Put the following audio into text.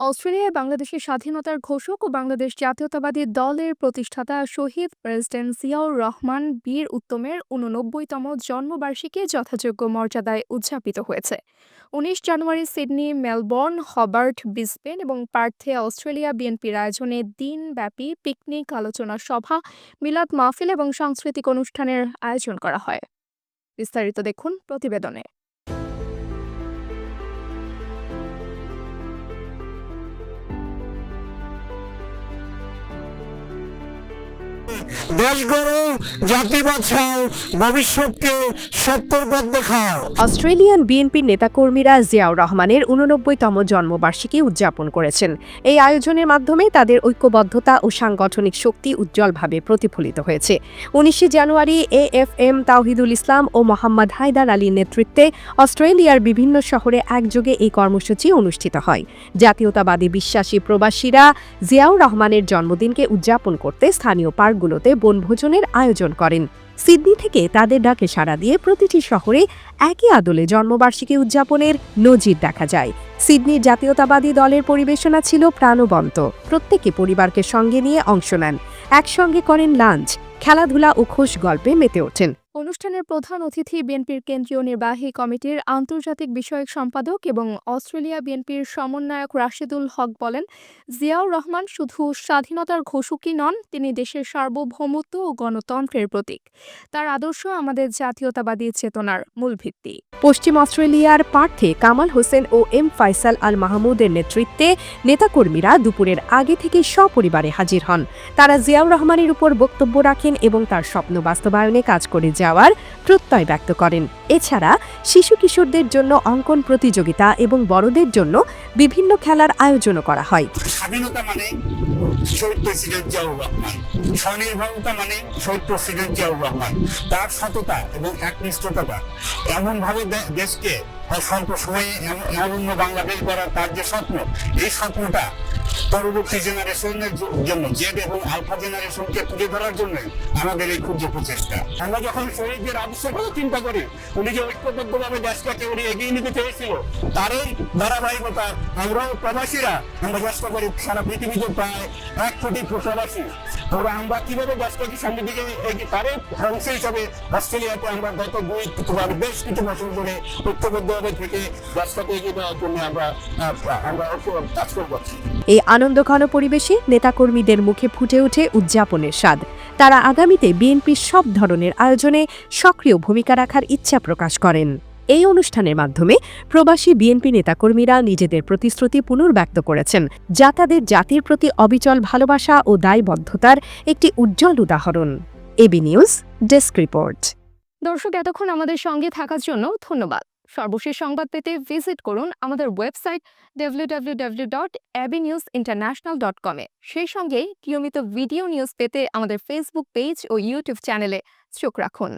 অস্ট্রেলিয়ায় বাংলাদেশের স্বাধীনতার ঘোষক ও বাংলাদেশ জাতীয়তাবাদী দলের প্রতিষ্ঠাতা শহীদ প্রেসিডেন্ট জিয়াউর রহমান বীর উত্তমের উননব্বইতম জন্মবার্ষিকী যথাযোগ্য মর্যাদায় উদযাপিত হয়েছে। উনিশ জানুয়ারি সিডনি, মেলবোর্ন, হবার্ট, ব্রিসবেন এবং পার্থে অস্ট্রেলিয়া বিএনপির আয়োজনে দিনব্যাপী পিকনিক আলোচনা সভা, মিলাদ মাহফিল এবং সাংস্কৃতিক অনুষ্ঠানের আয়োজন করা হয়। বিস্তারিত দেখুন প্রতিবেদনে। অস্ট্রেলিয়ান নেতাকর্মীরা জিয়াউর রহমানের উননব্বইতম জন্মবার্ষিকী উদযাপন করেছেন। এই আয়োজনের মাধ্যমে তাদের ঐক্যবদ্ধতা ও সাংগঠনিক শক্তি উজ্জ্বলভাবে প্রতিফলিত হয়েছে। উনিশে January A F M Tawhidul Islam ও মোহাম্মদ হায়দার আলীর নেতৃত্বে অস্ট্রেলিয়ার বিভিন্ন শহরে একযোগে এই কর্মসূচি অনুষ্ঠিত হয়। জাতীয়তাবাদী বিশ্বাসী প্রবাসীরা জিয়াউর রহমানের জন্মদিনকে উদযাপন করতে স্থানীয় পার্কগুলোতে বনভোজনের আয়োজন করেন। সিডনি থেকে তাদের ডাকে সাড়া দিয়ে প্রতিটি শহরে একই আদলে জন্মবার্ষিকী উদযাপনের নজির দেখা যায়। সিডনির জাতীয়তাবাদী দলের পরিবেশনা ছিল প্রাণবন্ত। প্রত্যেকে পরিবারকে সঙ্গে নিয়ে অংশ নেন। একসঙ্গে করেন লাঞ্চ, খেলাধুলা ও খোশ গল্পে মেতে ওঠেন। অনুষ্ঠানের প্রধান অতিথি বিএনপির কেন্দ্রীয় নির্বাহী কমিটির আন্তর্জাতিক বিষয়ক সম্পাদক এবং অস্ট্রেলিয়া বিএনপির সমন্বয়ক রাশেদুল হক বলেন, জিয়াউর রহমান শুধু স্বাধীনতার ঘোষকই নন, তিনি দেশের সার্বভৌমত্ব ও গণতন্ত্রের প্রতীক। তার আদর্শ আমাদের জাতীয়তাবাদী চেতনার মূল ভিত্তি। পশ্চিম অস্ট্রেলিয়ার পার্থে কামাল হোসেন ও এম ফাইসাল আল মাহমুদের নেতৃত্বে নেতাকর্মীরা দুপুরের আগে থেকে সপরিবারে হাজির হন। তারা জিয়াউর রহমানের উপর বক্তব্য রাখেন এবং তার স্বপ্ন বাস্তবায়নে কাজ করে যাওয়ার প্রত্যয় ব্যক্ত করেন। এছাড়া শিশু কিশোরদের জন্য অঙ্কন প্রতিযোগিতা এবং বড়দের জন্য বিভিন্ন খেলার আয়োজনও করা হয়। স্বাধীনতা মানে শহীদ প্রেসিডেন্ট জিয়াউর রহমান। স্বনির্ভরতা মানে শহীদ প্রেসিডেন্ট জিয়াউর রহমান। তার সততা এবং একনিষ্ঠতা এমন ভাবে দেশকে স্বল্প সময়ে এমন- বাংলাদেশ গড়ার তার যে স্বপ্ন, এই স্বপ্নটা পরবর্তী জেনারেশনের জন্য জেড এবং আলফা জেনারেশনকে তুলে ধরার জন্য আমাদের এই ক্ষুদ্র প্রচেষ্টা। আমরা যখন শহীদদের কথা চিন্তা করি, উনি যে ঐক্যবদ্ধভাবে দেশটাকে উনি এগিয়ে নিতে চেয়েছিল, তারই ধারাবাহিকতা আমরাও প্রবাসীরা, আমরা চেষ্টা করি সারা পৃথিবীতে প্রায় এক কোটি প্রবাসী। তবে আমরা কীভাবে দেশটাকে সামনের দিকে এগিয়ে তারই অংশ হিসাবে অস্ট্রেলিয়াতে আমরা গত দুই তোমার বেশ কিছু বছর ধরে ঐক্যবদ্ধভাবে থেকে দেশটাকে এগিয়ে দেওয়ার জন্য আমরা আমরা কাজ করব। এই আনন্দঘন পরিবেশে নেতাকর্মীদের মুখে ফুটে ওঠে উদযাপনের স্বাদ। তারা আগামীতে বিএনপির সব ধরনের আয়োজনে সক্রিয় ভূমিকা রাখার ইচ্ছা প্রকাশ করেন। এই অনুষ্ঠানের মাধ্যমে প্রবাসী বিএনপি নেতাকর্মীরা নিজেদের প্রতিশ্রুতি পুনর্ব্যক্ত করেছেন, যা তাদের জাতির প্রতি অবিচল ভালোবাসা ও দায়বদ্ধতার একটি উজ্জ্বল উদাহরণ। AB News, desk report. দর্শক, এতক্ষণ আমাদের সঙ্গে থাকার জন্য ধন্যবাদ। সর্বশেষ সংবাদ পেতে ভিজিট করুন আমাদের website W dot news international dot সেই সঙ্গে নিয়মিত ভিডিও নিউজ পেতে আমাদের ফেসবুক পেজ ও ইউটিউব চ্যানেলে চোখ রাখুন।